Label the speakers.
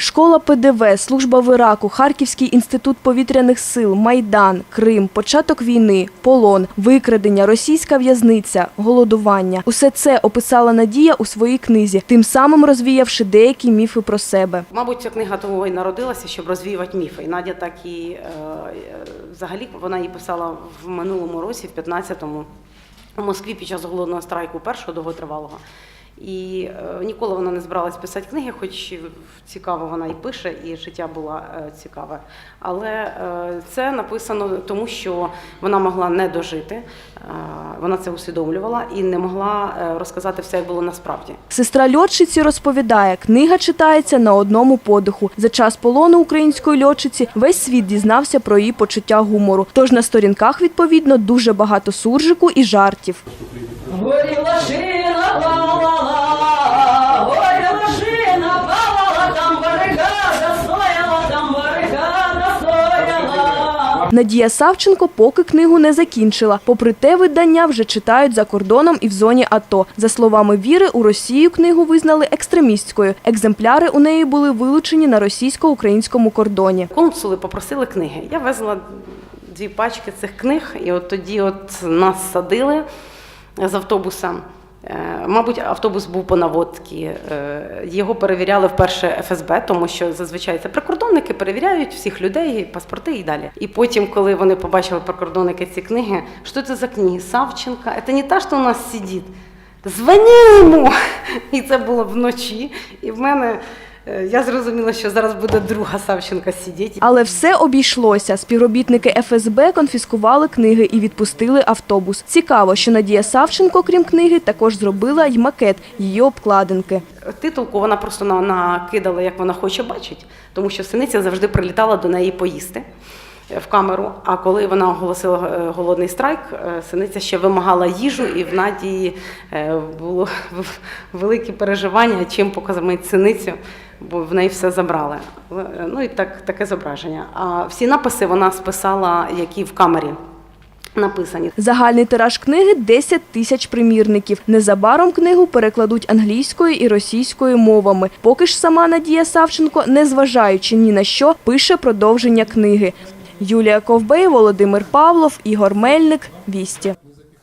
Speaker 1: Школа ПДВ, служба в Іраку, Харківський інститут повітряних сил, Майдан, Крим, початок війни, полон, викрадення, російська в'язниця, голодування. Усе це описала Надія у своїй книзі, тим самим розвіявши деякі міфи про себе.
Speaker 2: Мабуть, ця книга того і народилася, щоб розвіювати міфи. І Надя так і е, е, взагалі вона її писала в минулому році, в 15-му, у Москві під час голодного страйку першого довготривалого. І е, ніколи вона не збиралась писати книги, хоч цікаво вона і пише, і життя було е, цікаве. Але е, це написано тому, що вона могла не дожити, е, вона це усвідомлювала і не могла е, розказати все, як було насправді.
Speaker 1: Сестра льотчиці розповідає, книга читається на одному подиху. За час полону української льотчиці весь світ дізнався про її почуття гумору. Тож на сторінках відповідно дуже багато суржику і жартів.
Speaker 3: Горіла шина
Speaker 1: Надія Савченко поки книгу не закінчила. Попри те, видання вже читають за кордоном і в зоні АТО. За словами Віри, у Росію книгу визнали екстремістською. Екземпляри у неї були вилучені на російсько-українському кордоні.
Speaker 2: Консули попросили книги. Я везла дві пачки цих книг, і от тоді от нас садили з автобуса. Е, Мабуть, автобус був по наводці. Е, Його перевіряли вперше ФСБ, тому що зазвичай це прикордонники перевіряють всіх людей, паспорти і далі. І потім, коли вони побачили прикордонники ці книги, що це за книги? Савченка, це не та, що у нас сидить. Йому! І це було вночі. І в мене я зрозуміла, що зараз буде друга Савченка сидіти.
Speaker 1: Але все обійшлося. Співробітники ФСБ конфіскували книги і відпустили автобус. Цікаво, що Надія Савченко, крім книги, також зробила й макет її обкладинки.
Speaker 2: Титулку вона просто на- накидала, як вона хоче бачити, тому що синиця завжди прилітала до неї поїсти е, в камеру. А коли вона оголосила е, голодний страйк, е, синиця ще вимагала їжу, і в Надії е, було великі переживання, чим покормити синицю, бо в неї все забрали. Е, Ну і так, таке зображення. А всі написи вона списала, які в камері написані.
Speaker 1: Загальний тираж книги 10 тисяч примірників. Незабаром книгу перекладуть англійською і російською мовами. Поки ж сама Надія Савченко, незважаючи ні на що, пише продовження книги. Юлія Ковбей, Володимир Павлов, Ігор Мельник. Вісті.